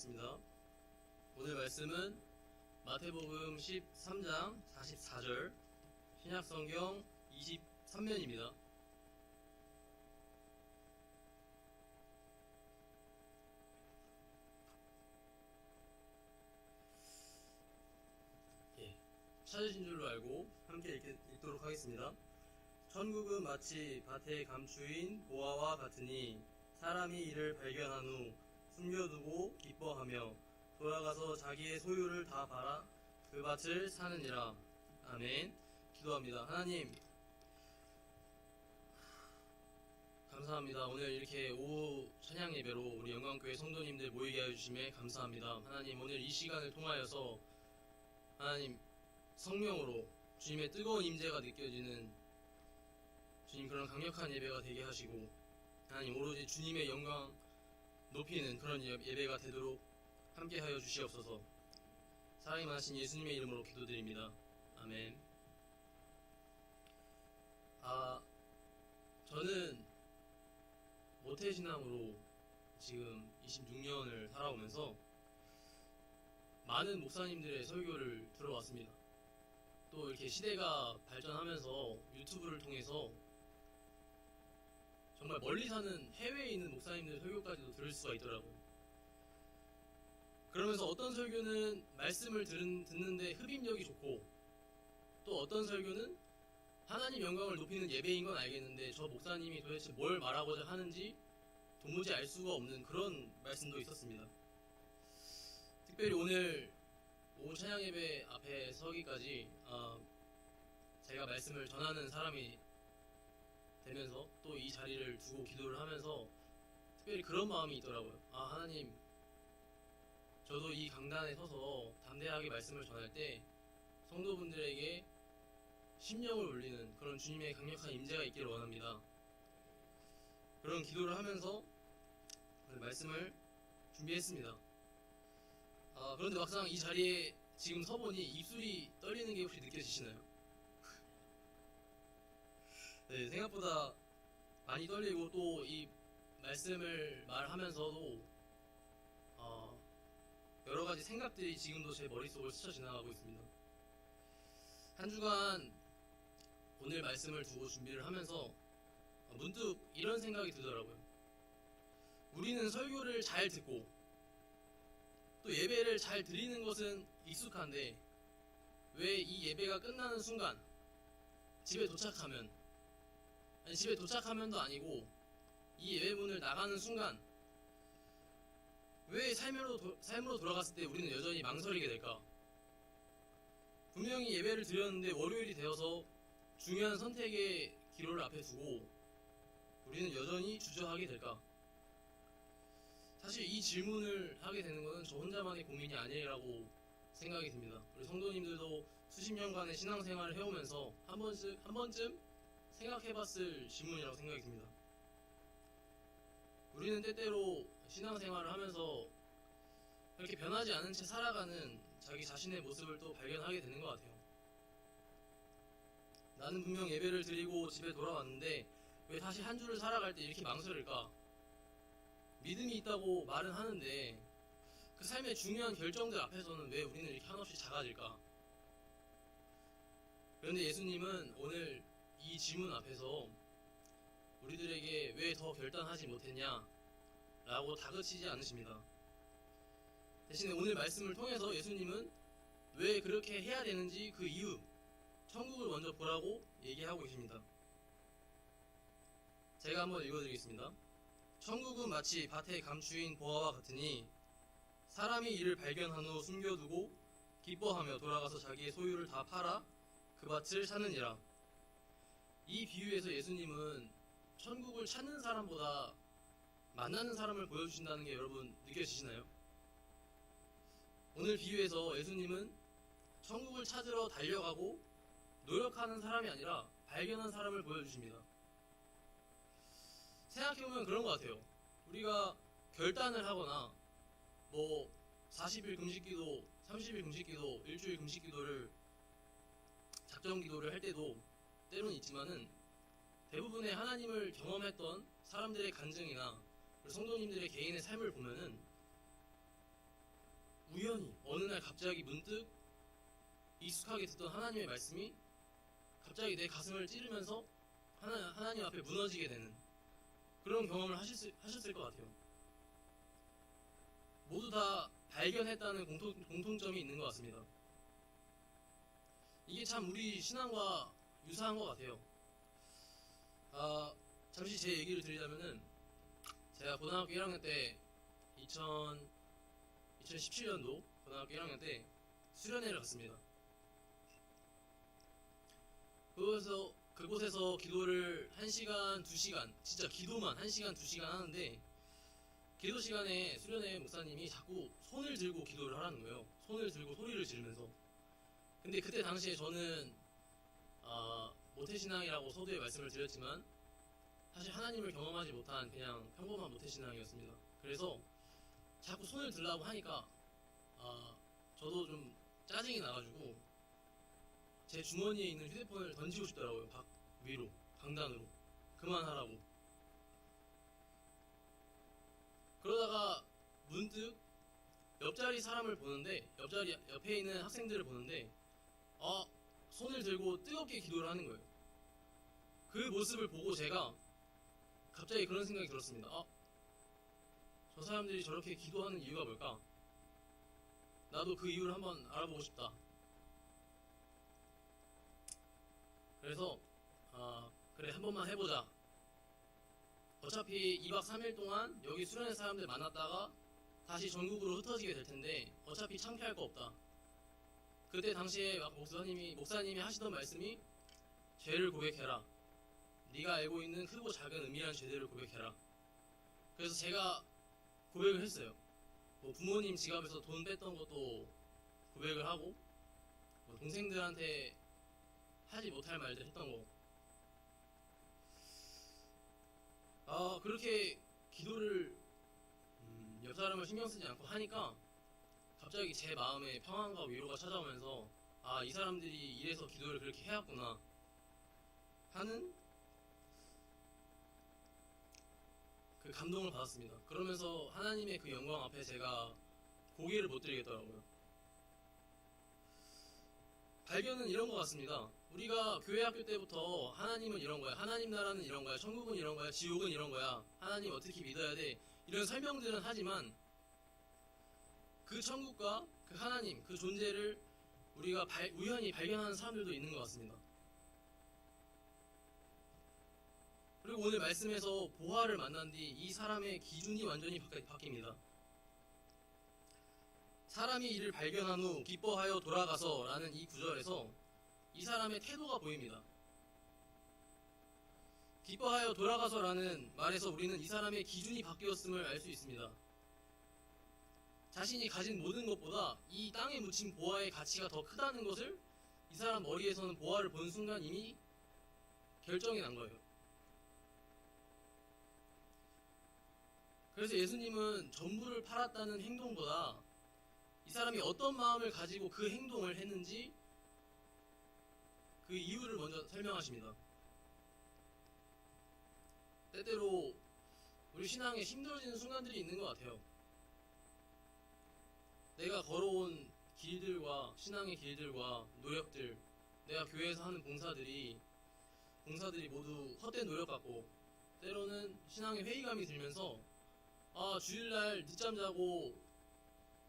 하시겠습니다. 오늘 말씀은 마태복음 13장 44절, 신약성경 23면입니다. 예, 찾으신 줄로 알고 함께 읽, 읽도록 하겠습니다. 천국은 마치 밭에 감추인 보화와 같으니 사람이 이를 발견한 후 숨겨두고 기뻐하며 돌아가서 자기의 소유를 다 팔아 그 밭을 사느니라. 아멘. 기도합니다. 하나님, 감사합니다. 오늘 이렇게 오후 찬양 예배로 우리 영광교회 성도님들 모이게 해주심에 감사합니다. 하나님, 오늘 이 시간을 통하여서 하나님 성령으로 주님의 뜨거운 임재가 느껴지는 주님 그런 강력한 예배가 되게 하시고 하나님 오로지 주님의 영광 높이는 그런 예- 예배가 되도록 함께하여 주시옵소서. 사랑이 많으신 예수님의 이름으로 기도드립니다. 아멘. 아 저는 모태신앙으로 지금 26년을 살아오면서 많은 목사님들의 설교를 들어왔습니다. 또 이렇게 시대가 발전하면서 유튜브를 통해서 정말 멀리 사는 해외에 있는 목사님들 설교까지도 들을 수가 있더라고요. 그러면서 어떤 설교는 말씀을 들은, 듣는데 흡입력이 좋고 또 어떤 설교는 하나님 영광을 높이는 예배인 건 알겠는데 저 목사님이 도대체 뭘 말하고자 하는지 도무지 알 수가 없는 그런 말씀도 있었습니다. 특별히 오늘 오후 찬양 예배 앞에 서기까지 아, 제가 말씀을 전하는 사람이 되면서 또 이 자리를 두고 기도를 하면서 특별히 그런 마음이 있더라고요. 아 하나님, 저도 이 강단에 서서 담대하게 말씀을 전할 때 성도분들에게 심령을 울리는 그런 주님의 강력한 임재가 있기를 원합니다. 그런 기도를 하면서 말씀을 준비했습니다. 아, 그런데 막상 이 자리에 지금 서보니 입술이 떨리는 게 혹시 느껴지시나요? 네, 생각보다 많이 떨리고 또 이 말씀을 말하면서도 어, 여러 가지 생각들이 지금도 제 머릿속을 스쳐 지나가고 있습니다. 한 주간 오늘 말씀을 두고 준비를 하면서 문득 이런 생각이 들더라고요. 우리는 설교를 잘 듣고 또 예배를 잘 드리는 것은 익숙한데 왜 이 예배가 끝나는 순간 집에 도착하면 집에 도착하면도 아니고 이 예배문을 나가는 순간 왜 삶으로 도- 삶으로 돌아갔을 때 우리는 여전히 망설이게 될까? 분명히 예배를 드렸는데 월요일이 되어서 중요한 선택의 기로를 앞에 두고 우리는 여전히 주저하게 될까? 사실 이 질문을 하게 되는 것은 저 혼자만의 고민이 아니라고 생각이 듭니다. 우리 성도님들도 수십 년간의 신앙생활을 해오면서 한 번쯤, 한 번쯤 생각해봤을 질문이라고 생각이 듭니다. 우리는 때때로 신앙생활을 하면서 이렇게 변하지 않은 채 살아가는 자기 자신의 모습을 또 발견하게 되는 것 같아요. 나는 분명 예배를 드리고 집에 돌아왔는데 왜 다시 한 주를 살아갈 때 이렇게 망설일까? 믿음이 있다고 말은 하는데 그 삶의 중요한 결정들 앞에서는 왜 우리는 이렇게 한없이 작아질까? 그런데 예수님은 오늘 이 질문 앞에서 우리들에게 왜 더 결단하지 못했냐? 라고 다그치지 않으십니다. 대신에 오늘 말씀을 통해서 예수님은 왜 그렇게 해야 되는지 그 이유, 천국을 먼저 보라고 얘기하고 계십니다. 제가 한번 읽어드리겠습니다. 천국은 마치 밭에 감추인 보화와 같으니 사람이 이를 발견한 후 숨겨두고 기뻐하며 돌아가서 자기의 소유를 다 팔아 그 밭을 사느니라. 이 비유에서 예수님은 천국을 찾는 사람보다 만나는 사람을 보여주신다는 게 여러분 느껴지시나요? 오늘 비유에서 예수님은 천국을 찾으러 달려가고 노력하는 사람이 아니라 발견한 사람을 보여주십니다. 생각해보면 그런 것 같아요. 우리가 결단을 하거나 뭐 40일 금식기도, 30일 금식기도, 일주일 금식기도를 작정 기도를 할 때도 때로는 있지만은 대부분의 하나님을 경험했던 사람들의 간증이나 성도님들의 개인의 삶을 보면은 우연히 어느 날 갑자기 문득 익숙하게 듣던 하나님의 말씀이 갑자기 내 가슴을 찌르면서 하나, 하나님 앞에 무너지게 되는 그런 경험을 수- 하셨을 것 같아요. 모두 다 발견했다는 공통, 공통점이 있는 것 같습니다. 이게 참 우리 신앙과 유사한 것 같아요. 아, 잠시 제 얘기를 드리자면은 제가 고등학교 1학년 때 2000, 2017년도 고등학교 1학년 때 수련회를 갔습니다. 그곳에서 그곳에서 기도를 1시간, 2시간, 진짜 기도만 1시간, 2시간 하는데 기도 시간에 수련회 목사님이 자꾸 손을 들고 기도를 하라는 거예요. 손을 들고 소리를 지르면서. 근데 그때 당시에 저는 아, 모태신앙이라고 서두에 말씀을 드렸지만 사실 하나님을 경험하지 못한 그냥 평범한 모태신앙이었습니다. 그래서 자꾸 손을 들라고 하니까 아, 저도 좀 짜증이 나가지고 제 주머니에 있는 휴대폰을 던지고 싶더라고요. 박 위로, 강단으로. 그만하라고. 그러다가 문득 옆자리 사람을 보는데 옆자리 옆에 있는 학생들을 보는데 아 손을 들고 뜨겁게 기도를 하는 거예요. 그 모습을 보고 제가 갑자기 그런 생각이 들었습니다. 아, 저 사람들이 저렇게 기도하는 이유가 뭘까? 나도 그 이유를 한번 알아보고 싶다. 그래서 아 그래 한 번만 해보자. 어차피 2박 3일 동안 여기 수련회 사람들 만났다가 다시 전국으로 흩어지게 될 텐데 어차피 창피할 거 없다. 그때 당시에 막 목사님이 목사님이 하시던 말씀이 죄를 고백해라. 네가 알고 있는 크고 작은 은밀한 죄들을 고백해라. 그래서 제가 고백을 했어요. 뭐 부모님 지갑에서 돈 뺐던 것도 고백을 하고 뭐 동생들한테 하지 못할 말들 했던 거. 아 그렇게 기도를 음, 옆 사람을 신경 쓰지 않고 하니까 갑자기 제 마음에 평안과 위로가 찾아오면서 아 이 사람들이 이래서 기도를 그렇게 해왔구나 하는 그 감동을 받았습니다. 그러면서 하나님의 그 영광 앞에 제가 고개를 못 들겠더라고요. 발견은 이런 것 같습니다. 우리가 교회 학교 때부터 하나님은 이런 거야, 하나님 나라는 이런 거야, 천국은 이런 거야, 지옥은 이런 거야, 하나님 어떻게 믿어야 돼 이런 설명들은 하지만 그 천국과 그 하나님 그 존재를 우리가 발- 우연히 발견하는 사람들도 있는 것 같습니다. 그리고 오늘 말씀에서 보화를 만난 뒤 이 사람의 기준이 완전히 바뀝니다. 사람이 이를 발견한 후 기뻐하여 돌아가서 라는 이 구절에서 이 사람의 태도가 보입니다. 기뻐하여 돌아가서 라는 말에서 우리는 이 사람의 기준이 바뀌었음을 알 수 있습니다. 자신이 가진 모든 것보다 이 땅에 묻힌 보화의 가치가 더 크다는 것을 이 사람 머리에서는 보화를 본 순간 이미 결정이 난 거예요. 그래서 예수님은 전부를 팔았다는 행동보다 이 사람이 어떤 마음을 가지고 그 행동을 했는지 그 이유를 먼저 설명하십니다. 때때로 우리 신앙에 힘들어지는 순간들이 있는 것 같아요. 내가 걸어온 길들과 신앙의 길들과 노력들, 내가 교회에서 하는 봉사들이 봉사들이 모두 헛된 노력 같고 때로는 신앙의 회의감이 들면서 아 주일날 늦잠 자고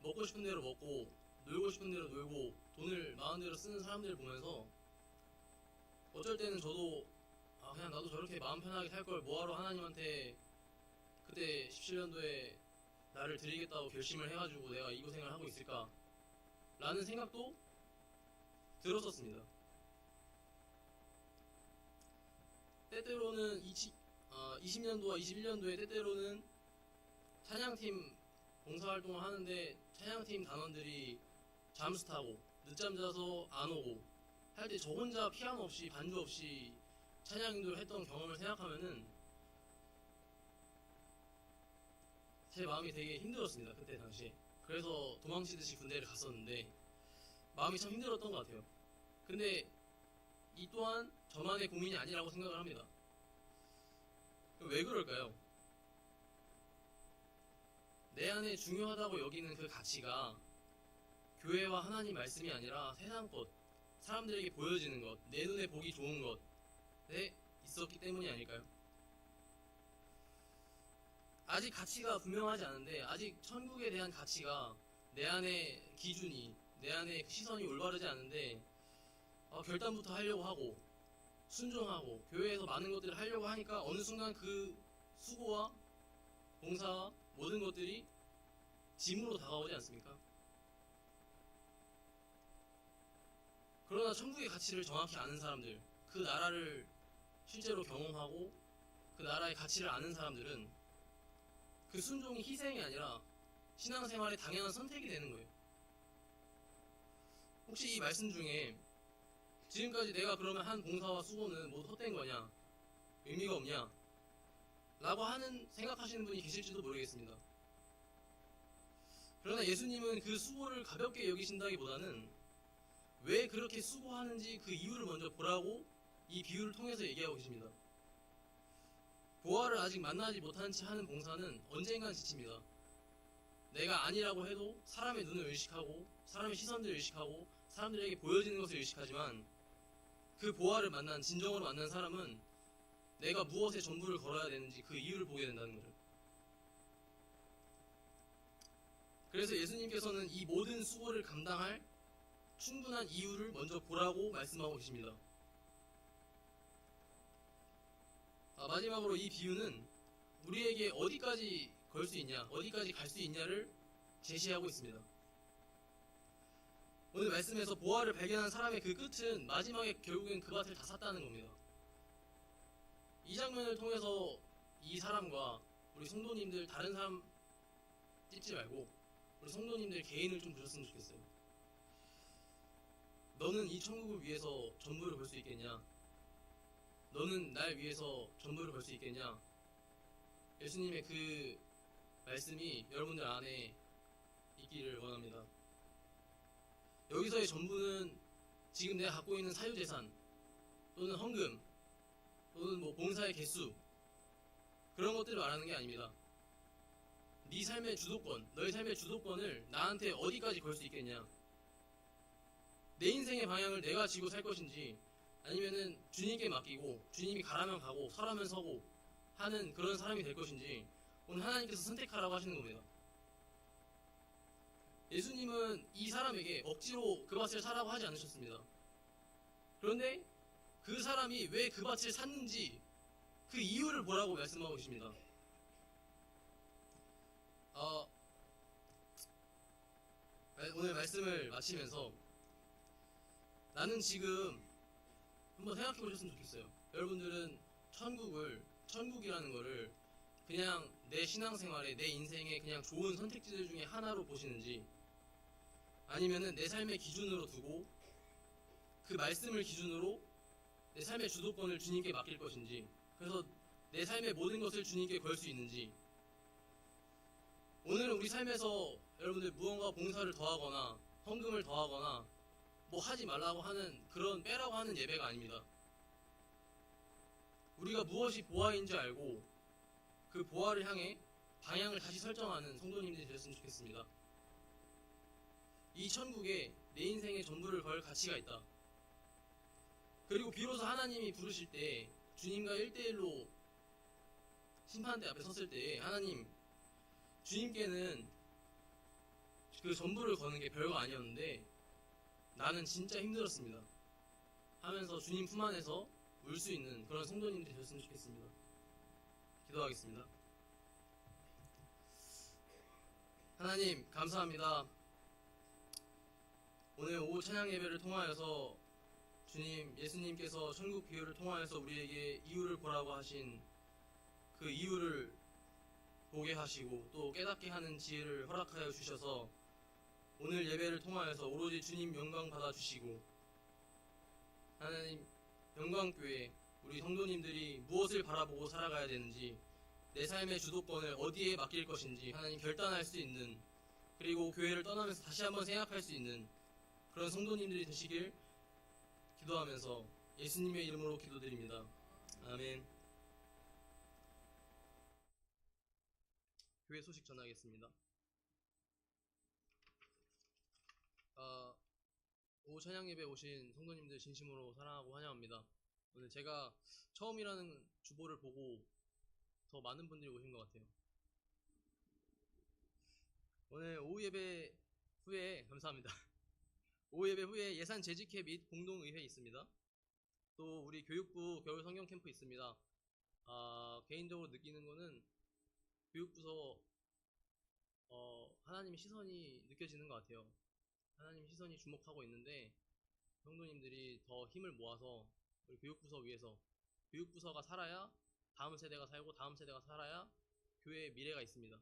먹고 싶은 대로 먹고 놀고 싶은 대로 놀고 돈을 마음대로 쓰는 사람들 보면서 어쩔 때는 저도 아 그냥 나도 저렇게 마음 편하게 살 걸 뭐하러 하나님한테 그때 17년도에 나를 드리겠다고 결심을 해가지고 내가 이 고생을 하고 있을까 라는 생각도 들었었습니다. 때때로는 20, 어, 20년도와 21년도에 때때로는 찬양팀 봉사활동을 하는데 찬양팀 단원들이 잠수 타고 늦잠 자서 안 오고 할 때 저 혼자 피아노 없이 반주 없이 찬양 인도를 했던 경험을 생각하면은 제 마음이 되게 힘들었습니다 그때 당시에 그래서 도망치듯이 군대를 갔었는데 마음이 참 힘들었던 것 같아요 근데 이 또한 저만의 고민이 아니라고 생각을 합니다 왜 그럴까요? 내 안에 중요하다고 여기는 그 가치가 교회와 하나님 말씀이 아니라 세상 것, 사람들에게 보여지는 것, 내 눈에 보기 좋은 것에 있었기 때문이 아닐까요? 아직 가치가 분명하지 않은데 아직 천국에 대한 가치가 내 안에 기준이 내 안에 시선이 올바르지 않은데 어, 결단부터 하려고 하고 순종하고 교회에서 많은 것들을 하려고 하니까 어느 순간 그 수고와 봉사와 모든 것들이 짐으로 다가오지 않습니까? 그러나 천국의 가치를 정확히 아는 사람들, 그 나라를 실제로 경험하고 그 나라의 가치를 아는 사람들은 그 순종이 희생이 아니라 신앙생활의 당연한 선택이 되는 거예요. 혹시 이 말씀 중에 지금까지 내가 그러면 한 봉사와 수고는 모두 헛된 거냐? 의미가 없냐? 라고 하는 생각하시는 분이 계실지도 모르겠습니다. 그러나 예수님은 그 수고를 가볍게 여기신다기보다는 왜 그렇게 수고하는지 그 이유를 먼저 보라고 이 비유를 통해서 얘기하고 계십니다. 보아를 아직 만나지 못한 채 하는 봉사는 언젠간 지칩니다. 내가 아니라고 해도 사람의 눈을 의식하고 사람의 시선들을 의식하고 사람들에게 보여지는 것을 의식하지만 그 보아를 만난 진정으로 만난 사람은 내가 무엇에 전부를 걸어야 되는지 그 이유를 보게 된다는 거죠. 그래서 예수님께서는 이 모든 수고를 감당할 충분한 이유를 먼저 보라고 말씀하고 계십니다. 아, 마지막으로 이 비유는 우리에게 어디까지 걸 수 있냐, 어디까지 갈 수 있냐를 제시하고 있습니다. 오늘 말씀에서 보아를 발견한 사람의 그 끝은 마지막에 결국엔 그 밭을 다 샀다는 겁니다. 이 장면을 통해서 이 사람과 우리 성도님들 다른 사람 찝지 말고 우리 성도님들 개인을 좀 보셨으면 좋겠어요. 너는 이 천국을 위해서 전부를 걸수 있겠냐? 너는 날 위해서 전부를 걸 수 있겠냐? 예수님의 그 말씀이 여러분들 안에 있기를 원합니다. 여기서의 전부는 지금 내가 갖고 있는 사유재산 또는 헌금 또는 뭐 봉사의 개수 그런 것들을 말하는 게 아닙니다. 네 삶의 주도권, 너의 삶의 주도권을 나한테 어디까지 걸 수 있겠냐? 내 인생의 방향을 내가 지고 살 것인지 아니면은 주님께 맡기고 주님이 가라면 가고 서라면 서고 하는 그런 사람이 될 것인지 오늘 하나님께서 선택하라고 하시는 겁니다. 예수님은 이 사람에게 억지로 그 밭을 사라고 하지 않으셨습니다. 그런데 그 사람이 왜 그 밭을 샀는지 그 이유를 보라고 말씀하고 계십니다. 어, 오늘 말씀을 마치면서 나는 지금 한번 생각해 보셨으면 좋겠어요. 여러분들은 천국을 천국이라는 거를 그냥 내 신앙생활에 내 인생에 그냥 좋은 선택지들 중에 하나로 보시는지 아니면은 내 삶의 기준으로 두고 그 말씀을 기준으로 내 삶의 주도권을 주님께 맡길 것인지 그래서 내 삶의 모든 것을 주님께 걸 수 있는지 오늘은 우리 삶에서 여러분들 무언가 봉사를 더하거나 헌금을 더하거나 뭐 하지 말라고 하는 그런 빼라고 하는 예배가 아닙니다. 우리가 무엇이 보아인지 알고 그 보아를 향해 방향을 다시 설정하는 성도님들이 되셨으면 좋겠습니다. 이 천국에 내 인생의 전부를 걸 가치가 있다. 그리고 비로소 하나님이 부르실 때 주님과 1대1로 심판대 앞에 섰을 때 하나님 주님께는 그 전부를 거는 게 별거 아니었는데 나는 진짜 힘들었습니다. 하면서 주님 품 안에서 울 수 있는 그런 성도님들이 되셨으면 좋겠습니다. 기도하겠습니다. 하나님 감사합니다. 오늘 오후 찬양 예배를 통하여서 주님 예수님께서 천국 비유를 통하여서 우리에게 이유를 보라고 하신 그 이유를 보게 하시고 또 깨닫게 하는 지혜를 허락하여 주셔서 오늘 예배를 통하여서 오로지 주님 영광 받아 주시고 하나님 영광교회 우리 성도님들이 무엇을 바라보고 살아가야 되는지 내 삶의 주도권을 어디에 맡길 것인지 하나님 결단할 수 있는 그리고 교회를 떠나면서 다시 한번 생각할 수 있는 그런 성도님들이 되시길 기도하면서 예수님의 이름으로 기도드립니다. 아멘. 교회 소식 전하겠습니다. 오후 찬양 예배 오신 성도님들 진심으로 사랑하고 환영합니다. 오늘 제가 처음이라는 주보를 보고 더 많은 분들이 오신 것 같아요. 오늘 오후 예배 후에 감사합니다. 오후 예배 후에 예산 재직회 및 공동의회 있습니다. 또 우리 교육부 겨울 성경 캠프 있습니다. 아, 개인적으로 느끼는 거는 교육부서 어, 하나님의 시선이 느껴지는 것 같아요. 하나님 시선이 주목하고 있는데 성도님들이 더 힘을 모아서 우리 교육부서 위해서 교육부서가 살아야 다음 세대가 살고 다음 세대가 살아야 교회의 미래가 있습니다.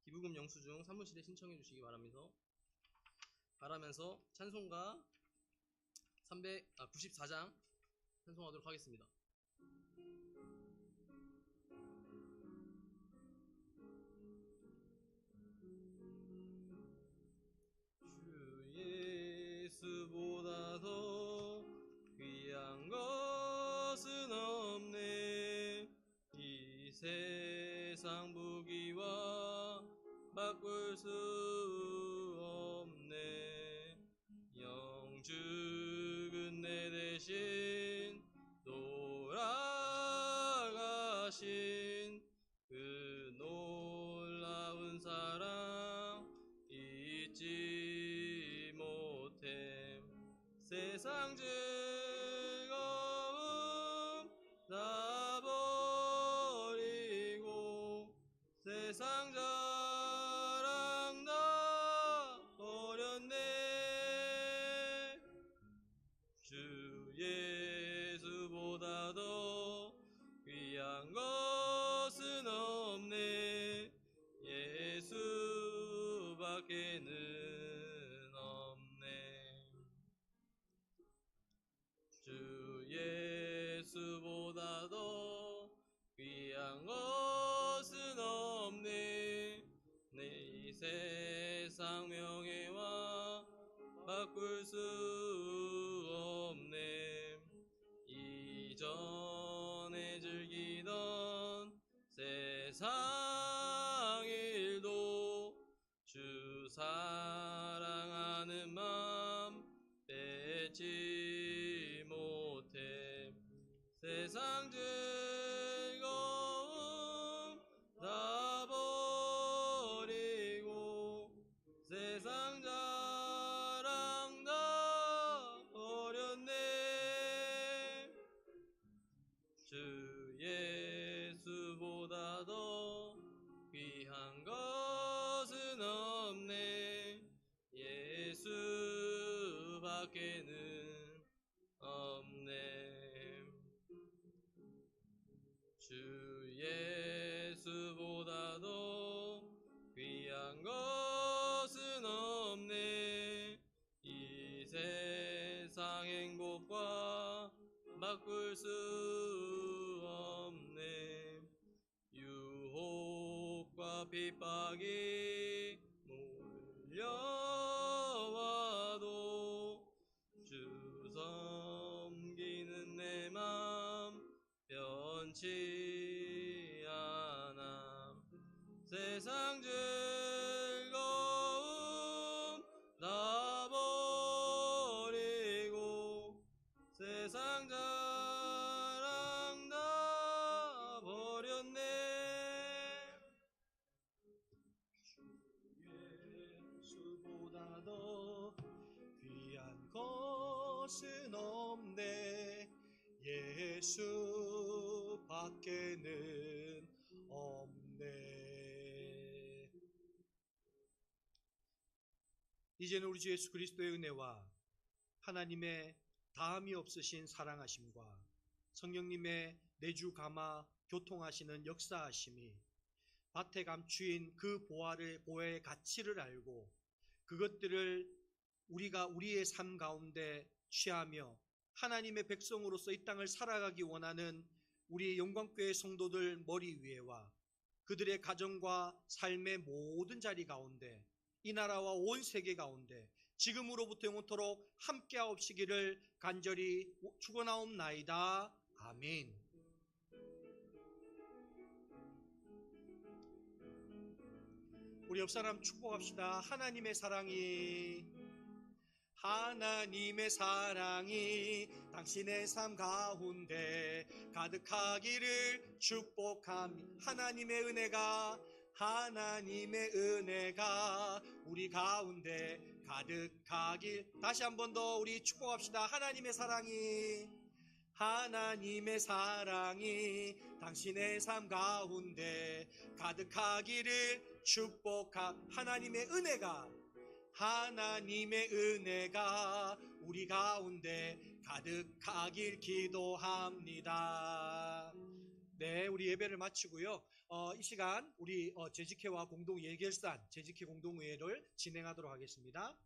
기부금 영수증 사무실에 신청해 주시기 바라면서 바라면서 찬송가 300, 아, 94장 찬송하도록 하겠습니다. 수 없네. 영죽은 내 대신 한 것은 없네. 내 이 세상 명예와 바꿀 수 핍박이 몰려와도 주 섬기는 내 맘 변치 수밖에는 없네. 이제는 우리 주 예수 그리스도의 은혜와 하나님의 다함이 없으신 사랑하심과 성령님의 내주 감화 교통하시는 역사하심이 밭에 감추인 그 보화를 보화의 가치를 알고 그것들을 우리가 우리의 삶 가운데 취하며 하나님의 백성으로서 이 땅을 살아가기 원하는 우리 영광교회 성도들 머리 위에와 그들의 가정과 삶의 모든 자리 가운데 이 나라와 온 세계 가운데 지금으로부터 영원토록 함께하옵시기를 간절히 축원하옵나이다. 아멘. 우리 옆 사람 축복합시다. 하나님의 사랑이 하나님의 사랑이 당신의 삶 가운데 가득하기를 축복합니다. 하나님의 은혜가 하나님의 은혜가 우리 가운데 가득하길 다시 한 번 더 우리 축복합시다. 하나님의 사랑이 하나님의 사랑이 당신의 삶 가운데 가득하기를 축복하 하나님의 은혜가 하나님의 은혜가 우리 가운데 가득하길 기도합니다. 네, 우리 예배를 마치고요. 어, 이 시간 우리 어, 재직회와 공동 예결산 재직회 공동회를 진행하도록 하겠습니다.